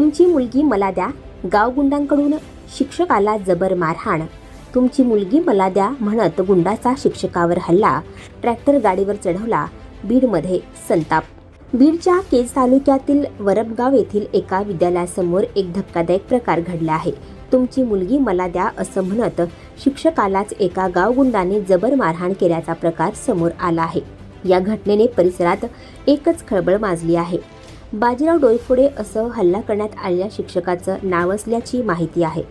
तुमची मुलगी मला द्या गावगुंडांकडून शिक्षकाला जबर मारहाण. तुमची मुलगी मला द्या म्हणत गुंडाचा शिक्षकावर हल्ला ट्रॅक्टर गाडीवर चढवला बीडमध्ये संताप. बीडच्या केज तालुक्यातील वरबगाव येथील एका विद्यालयासमोर एक धक्कादायक प्रकार घडला आहे. तुमची मुलगी मला द्या असं म्हणत शिक्षकालाच एका गावगुंडाने जबर मारहाण केल्याचा प्रकार समोर आला आहे. या घटनेने परिसरात एकच खळबळ माजली आहे. बाजीराव डोईफोडे असं हल्ला करण्यात आलेल्या शिक्षकाचं नाव असल्याची माहिती आहे.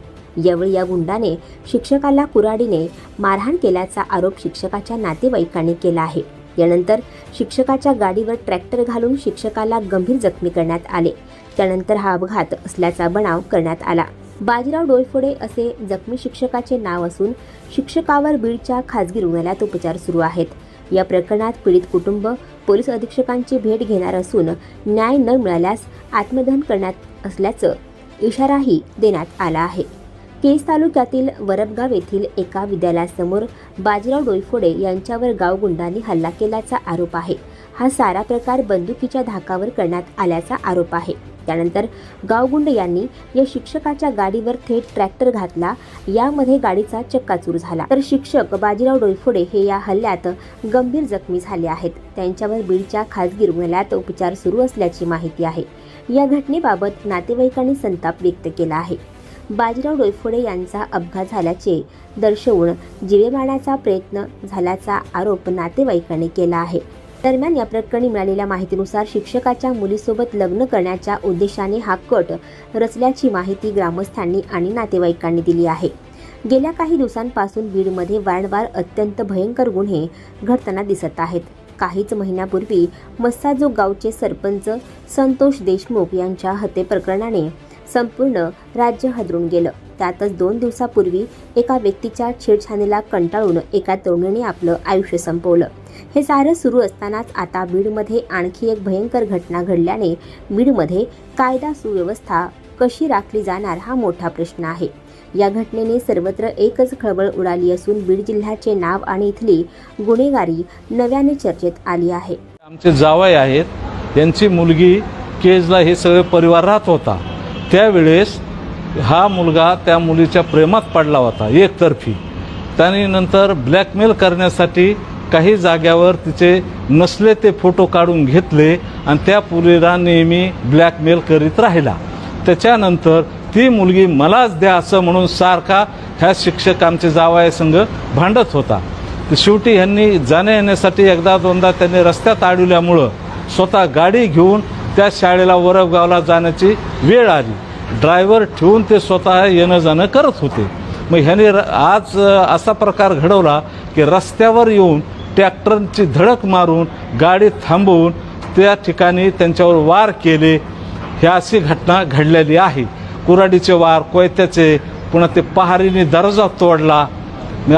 यावेळी या गुंडाने शिक्षकाला कुऱ्हाडीने मारहाण केल्याचा आरोप शिक्षकाच्या नातेवाईकांनी केला आहे. यानंतर शिक्षकाच्या गाडीवर ट्रॅक्टर घालून शिक्षकाला गंभीर जखमी करण्यात आले. त्यानंतर हा अपघात असल्याचा बनाव करण्यात आला. बाजीराव डोईफोडे असे जखमी शिक्षकाचे नाव असून शिक्षकावर बीडच्या खासगी रुग्णालयात उपचार सुरू आहेत. या प्रकरणात पीडित कुटुंब पोलीस अधीक्षकांची भेट घेणार असून न्याय न मिळाल्यास आत्मदहन करण्यात असल्याचं इशाराही देण्यात आला आहे. केस तालुक्यातील वरबगाव येथील एका विद्यालयासमोर बाजीराव डोईफोडे यांच्यावर गावगुंडांनी हल्ला केल्याचा आरोप आहे. हा सारा प्रकार बंदुकीच्या धाकावर करण्यात आल्याचा आरोप आहे. त्यानंतर गावगुंड यांनी या शिक्षकाच्या गाडीवर थेट ट्रॅक्टर घातला. यामध्ये गाडीचा चक्काचूर झाला. तर शिक्षक बाजीराव डोईफोडे हे या हल्ल्यात गंभीर जखमी झाले आहेत. त्यांच्यावर बीडच्या खासगी रुग्णालयात उपचार सुरू असल्याची माहिती आहे. या घटनेबाबत नातेवाईकांनी संताप व्यक्त केला आहे. बाजीराव डोईफोडे यांचा अपघात झाल्याचे दर्शवून जिवे मारण्याचा प्रयत्न झाल्याचा आरोप नातेवाईकांनी केला आहे. दरम्यान या प्रकरणी मिळालेल्या माहितीनुसार शिक्षकाच्या मुलीसोबत लग्न करण्याच्या उद्देशाने हा कट रचल्याची माहिती ग्रामस्थांनी आणि नातेवाईकांनी दिली आहे. गेल्या काही दिवसांपासून बीडमध्ये वारंवार अत्यंत भयंकर गुन्हे घडताना दिसत आहेत. काहीच महिन्यापूर्वी मस्साजो गावचे सरपंच संतोष देशमुख यांच्या हत्येप्रकरणाने संपूर्ण राज्य हादरून गेलं. त्यातच दोन दिवसापूर्वी एका व्यक्तीच्या छेडछाणीला कंटाळून एका तरुणीने आपलं आयुष्य संपवलं. हे सारं सुरू असतानाच आता बीडमध्ये आणखी एक भयंकर घटना घडल्याने बीडमध्ये कायदा सुव्यवस्था कशी राखली जाणार हा मोठा प्रश्न आहे. या घटनेने सर्वत्र एकच खळबळ उडाली असून बीड जिल्ह्याचे नाव आणि इथली गुन्हेगारी नव्याने चर्चेत आली आहे. आमचे जावई आहेत. त्यांची मुलगी केजला हे सगळे परिवार राहत होता. त्यावेळेस हा मुलगा त्या मुलीच्या प्रेमात पडला होता एकतर्फी. त्याने नंतर ब्लॅकमेल करण्यासाठी काही जाग्यावर तिचे नसले ते फोटो काढून घेतले आणि त्या पुरीला नेहमी ब्लॅकमेल करीत राहिला. त्याच्यानंतर ती मुलगी मलाच द्या असं म्हणून सारखा ह्या शिक्षक आमचे जावयासंघ भांडत होता. तर शेवटी ह्यांनी जाण्या येण्यासाठी एकदा दोनदा त्यांनी रस्त्यात अडवल्यामुळं स्वतः गाडी घेऊन त्या शाळेला वरवगावला जाण्याची वेळ आली. ड्रायव्हर ठेवून ते स्वतः येणं जाणं करत होते. मग ह्याने र- आज असा प्रकार घडवला की रस्त्यावर येऊन ट्रॅक्टरची धडक मारून गाडी थांबवून त्या ठिकाणी त्यांच्यावर वार केले. ही अशी घटना घडलेली आहे. कुराडीचे वार कोयत्याचे पुन्हा ते पहारीने दर्जा तोडला.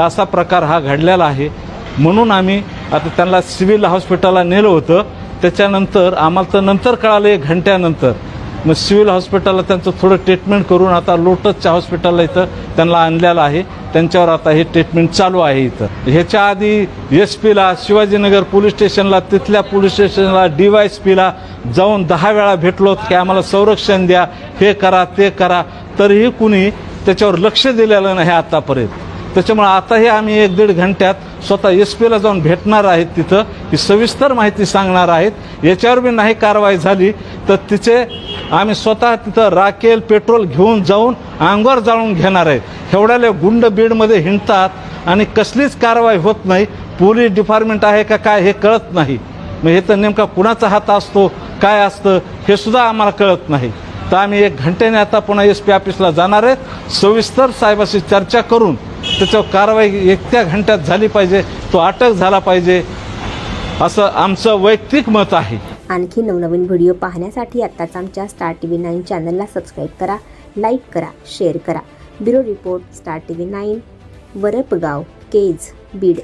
असा प्रकार हा घडलेला आहे. म्हणून आम्ही आता त्यांना सिव्हिल हॉस्पिटलला नेलं होतं. त्याच्यानंतर आम्हाला तर नंतर कळालं एक घंट्यानंतर. मग सिव्हिल हॉस्पिटलला त्यांचं थोडं ट्रीटमेंट करून आता लोटसच्या हॉस्पिटलला इथं त्यांना आणलेलं आहे. त्यांच्यावर आता हे ट्रीटमेंट चालू आहे इथं. ह्याच्या आधी एस पीला शिवाजीनगर पोलीस स्टेशनला तिथल्या पोलीस स्टेशनला डी वाय एस पीला जाऊन दहा वेळा भेटलो की आम्हाला संरक्षण द्या हे करा ते करा. तरीही कुणी त्याच्यावर लक्ष दिलेलं नाही आतापर्यंत. त्याच्यामुळे आताही आम्ही एक दीड घंट्यात स्वतः एस पीला जाऊन भेटणार आहेत तिथं. ही सविस्तर माहिती सांगणार आहेत. याच्यावर बी नाही कारवाई झाली तर तिचे आम्ही स्वतः तिथं राकेल पेट्रोल घेऊन जाऊन अंगावर जाळून घेणार आहेत. एवढ्याले गुंड बीडमध्ये हिंडतात आणि कसलीच कारवाई होत नाही. पोलीस डिपार्टमेंट आहे का काय हे कळत नाही. मग हे तर नेमका कुणाचा हात असतो काय असतं हे सुद्धा आम्हाला कळत नाही. तर आम्ही एक घंट्याने आता पुन्हा एस पी ऑफिसला जाणार आहेत. सविस्तर साहेबाशी चर्चा करून त्याच्यावर कारवाई एक त्या घंट्यात झाली पाहिजे तो अटक झाला पाहिजे असं आमचं वैयक्तिक मत आहे. आणखी नवनवीन व्हिडिओ पाहण्यासाठी आत्ताच आमच्या स्टार टी व्ही नाईन चॅनलला सबस्क्राईब करा लाईक करा शेअर करा. Bureau report star T V nine Varapgaon Kej Beed.